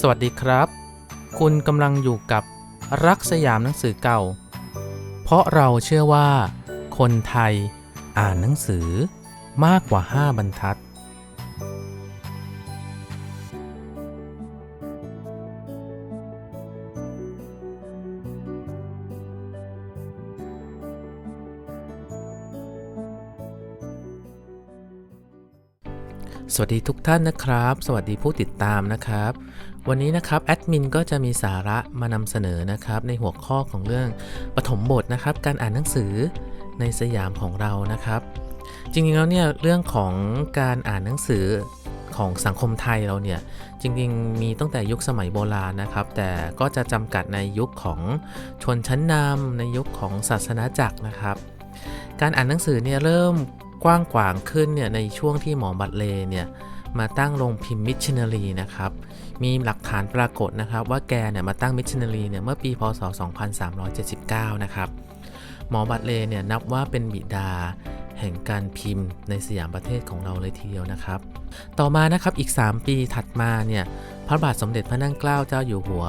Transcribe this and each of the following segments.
สวัสดีครับ คุณกำลังอยู่กับรักสยามหนังสือเก่า เพราะเราเชื่อว่า คนไทยอ่านหนังสือมากกว่า 5 บรรทัด สวัสดีทุกท่านนะครับ สวัสดีผู้ติดตามนะครับ วันนี้นะครับแอดมินก็จะมีสาระมานำเสนอนะครับ ในหัวข้อของเรื่องปฐมบทนะครับ การอ่านหนังสือในสยามของเรานะครับ จริงๆแล้วเนี่ยเรื่องของการอ่านหนังสือของสังคมไทยเราเนี่ยจริงๆมีตั้งแต่ยุคสมัยโบราณนะครับ แต่ก็จะจำกัดในยุคของชนชั้นนำในยุคของศาสนาจักรนะครับ การอ่านหนังสือเนี่ยเริ่ม กว้างขวางขึ้นเนี่ยในช่วงที่หมอบัตเลเนี่ยมาตั้งโรงพิมพ์มิชชันนารีนะครับ มีหลักฐานปรากฏนะครับ ว่าแกเนี่ยมาตั้งมิชชันนารีเนี่ยเมื่อปีพศ 2379 นะครับ หมอบัตเลเนี่ยนับว่าเป็นบิดาแห่งการพิมพ์ในสยามประเทศของเราเลยทีเดียวนะครับ ต่อมานะครับอีก 3 ปีถัดมาเนี่ยพระบาทสมเด็จพระนั่งเกล้าเจ้าอยู่หัว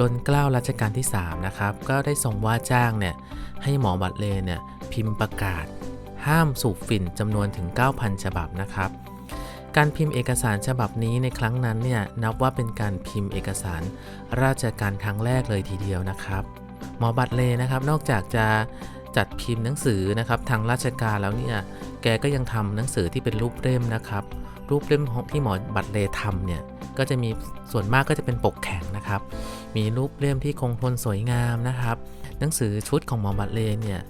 รัชเกล้ารัชกาลที่3นะครับก็ได้ทรงว่าจ้างเนี่ยให้หมอบัตเลเนี่ยพิมพ์ประกาศ ห้ามสูบฝิ่นจำนวนถึง 9,000 ฉบับนะครับ การพิมพ์เอกสารฉบับนี้ในครั้งนั้นเนี่ยนับว่าเป็นการพิมพ์เอกสารราชการครั้งแรกเลยทีเดียวนะครับหมอบัตเลนะครับนอกจากจะจัดพิมพ์หนังสือนะครับทางราชการแล้วเนี่ยแกก็ยังทำหนังสือที่เป็นรูปเล่มนะครับ รูปเล่มของที่หมอบัตเลทำเนี่ยก็จะมีส่วนมากก็จะเป็นปกแข็งนะครับ มีรูปเล่มที่คงทนสวยงามนะครับ หนังสือชุดของหมอบัตเลเนี่ย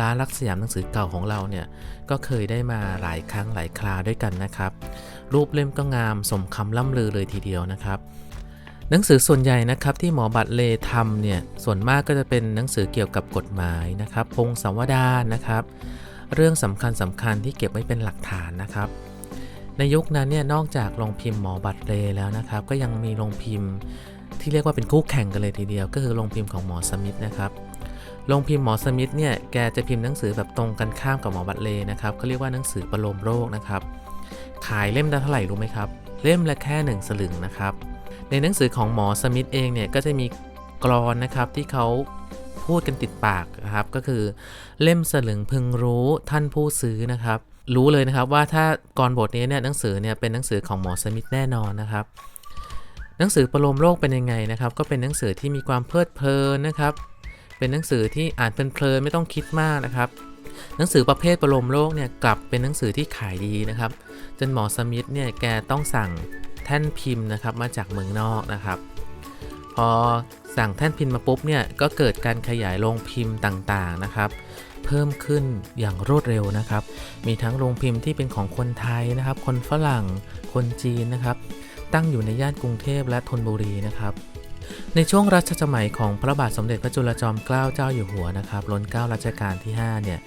ร้านรักสยามหนังสือเก่าของเราเนี่ยก็เคยได้มาหลายครั้งหลายคราด้วยกันนะครับ รูปเล่มก็งามสมคำล่ำลือเลยทีเดียวนะครับ หนังสือส่วนใหญ่นะครับที่หมอบัตรเลทำเนี่ยส่วนมากก็จะเป็นหนังสือเกี่ยวกับกฎหมายนะครับ พงศาวดารนะครับ เรื่องสำคัญสำคัญที่เก็บไว้เป็นหลักฐานนะครับในยุคนั้นเนี่ยนอกจากโรงพิมพ์หมอบัตรเลแล้วนะครับ ก็ยังมีโรงพิมพ์ที่เรียกว่าเป็นคู่แข่งกันเลยทีเดียว ก็คือโรงพิมพ์ของหมอสมิธนะครับ โรงพิมพ์หมอสมิธเนี่ยแกจะพิมพ์หนังสือแบบตรงกันข้ามกับหมอบัตเลนะครับเขาเรียกว่าหนังสือประโลมโรคนะครับ ขายเล่มละเท่าไหร่รู้ไหมครับ เล่มละแค่หนึ่งสลึงนะครับ ในหนังสือของหมอสมิธเองเนี่ยก็จะมีกรอนนะครับที่เขาพูดกันติดปากนะครับก็คือเล่มสลึงพึงรู้ท่านผู้ซื้อนะครับ รู้เลยนะครับว่าถ้ากรบทนี้เนี่ยหนังสือเนี่ยเป็นหนังสือของหมอสมิธแน่นอนนะครับ หนังสือประโลมโลกเป็นยังไงนะครับ ก็เป็นหนังสือที่มีความเพลิดเพลินนะครับ เป็นหนังสือที่อ่านเพลินๆไม่ต้องคิดมากนะครับ หนังสือประเภทประโลมโลกเนี่ยกลับเป็นหนังสือที่ขายดีนะครับ จนหมอสมิธเนี่ยแกต้องสั่งแท่นพิมพ์นะครับมาจากเมืองนอกนะครับ พอสั่งแท่นพิมพ์มาปุ๊บเนี่ยก็เกิดการขยายโรงพิมพ์ต่างๆนะครับ เพิ่มขึ้นอย่างรวดเร็วนะครับ มีทั้งโรงพิมพ์ที่เป็นของคนไทยนะครับ คนฝรั่งคนจีนนะครับ ตั้งอยู่ในย่านกรุงเทพและธนบุรีนะครับ ในช่วงรัชสมัยของพระบาทสมเด็จพระจุลจอมเกล้าเจ้าอยู่หัวนะครับล้นเกล้ารัชกาลที่5เนี่ย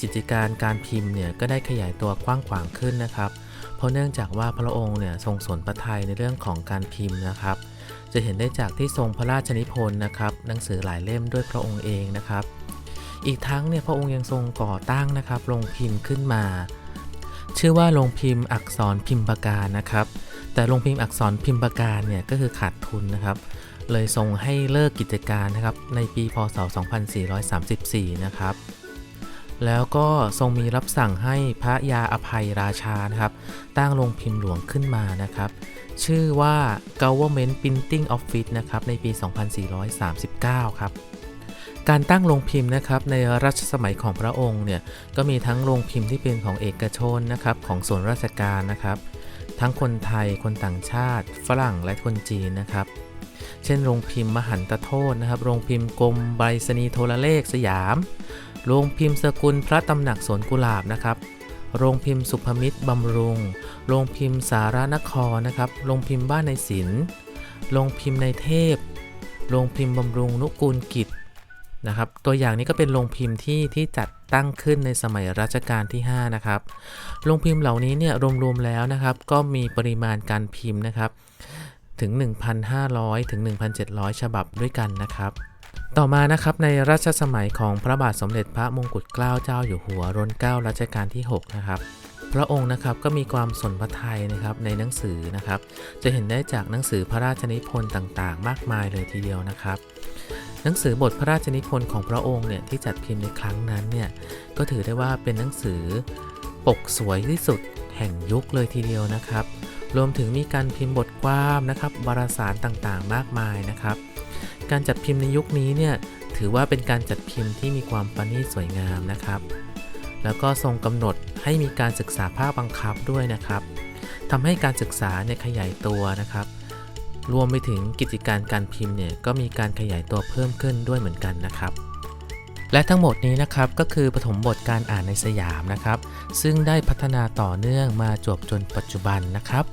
กิจการการพิมพ์เนี่ยก็ได้ขยายตัวกว้างขวางขึ้นนะครับ เพราะเนื่องจากว่าพระองค์เนี่ยทรงสนพระทัยในเรื่องของการพิมพ์นะครับ จะเห็นได้จากที่ทรงพระราชนิพนธ์นะครับหนังสือหลายเล่มด้วยพระองค์เองนะครับ อีกทั้งเนี่ยพระองค์ยังทรงก่อตั้งนะครับโรงพิมพ์ขึ้นมา ชื่อว่าโรงพิมพ์อักษรพิมพ์ประกานะครับ แต่โรงพิมพ์อักษรพิมพ์ประกาเนี่ยก็คือขาดทุนนะครับ เลยทรงให้เลิกกิจการนะครับในปีพศ 2434 นะครับ แล้วก็ทรงมีรับสั่งให้พระยาอภัยราชานะครับตั้งโรงพิมพ์หลวงขึ้นมานะครับ ชื่อว่า Government Printing Office นะครับในปี 2439 ครับการตั้งโรงพิมพ์นะครับในรัชสมัยของพระองค์เนี่ยก็มีทั้งโรงพิมพ์ที่เป็นของเอกชนนะครับของส่วนราชการนะครับ ทั้งคนไทยคนต่างชาติ ฝรั่งและคนจีนนะครับ เช่นโรงพิมพ์มหันตโทษนะครับ โรงพิมพ์กรมใบสนีโทรเลขสยาม โรงพิมพ์สกุลพระตำหนักสวนกุหลาบนะครับ โรงพิมพ์สุภมิตรบำรุง โรงพิมพ์สารนครนะครับ โรงพิมพ์บ้านในศิลป์โรงพิมพ์ในเทพ โรงพิมพ์บำรุงนุกูลกิจนะครับ ตัวอย่างนี้ก็เป็นโรงพิมพ์ที่ที่จัดตั้งขึ้นในสมัยรัชกาลที่ 5 นะครับ โรงพิมพ์เหล่านี้เนี่ยรวมๆแล้วนะครับ ก็มีปริมาณการพิมพ์นะครับ ถึง 1,500 ถึง 1,700 ฉบับด้วยกันนะครับ ต่อมานะครับในรัชสมัยของพระบาทสมเด็จพระมงกุฎเกล้าเจ้าอยู่หัวรัชเกล้ารัชกาลที่ 6 นะครับ พระองค์นะครับก็มีความสนพระทัยนะครับในหนังสือนะครับ จะเห็นได้จากหนังสือพระราชนิพนธ์ต่างๆ มากมายเลยทีเดียวนะครับหนังสือบทพระราชนิพนธ์ของพระองค์เนี่ยที่จัดพิมพ์ในครั้งนั้นเนี่ยก็ถือได้ว่าเป็นหนังสือปกสวยที่สุดแห่งยุคเลยทีเดียวนะครับ รวมถึงมีการพิมพ์บทความนะครับวารสารต่างๆ มากมายนะครับ การจัดพิมพ์ในยุคนี้เนี่ยถือว่าเป็นการจัดพิมพ์ที่มีความประณีตสวยงามนะครับ แล้วก็ทรงกำหนดให้มีการศึกษาภาคบังคับด้วยนะครับทำให้การศึกษาเนี่ยขยายตัวนะครับ รวมไปถึงกิจการการพิมพ์เนี่ยก็มีการขยายตัวเพิ่มขึ้นด้วยเหมือนกันนะครับ และทั้งหมดนี้นะครับก็คือปฐมบทการอ่านในสยามนะครับ ซึ่งได้พัฒนาต่อเนื่องมาจวบจนปัจจุบันนะครับ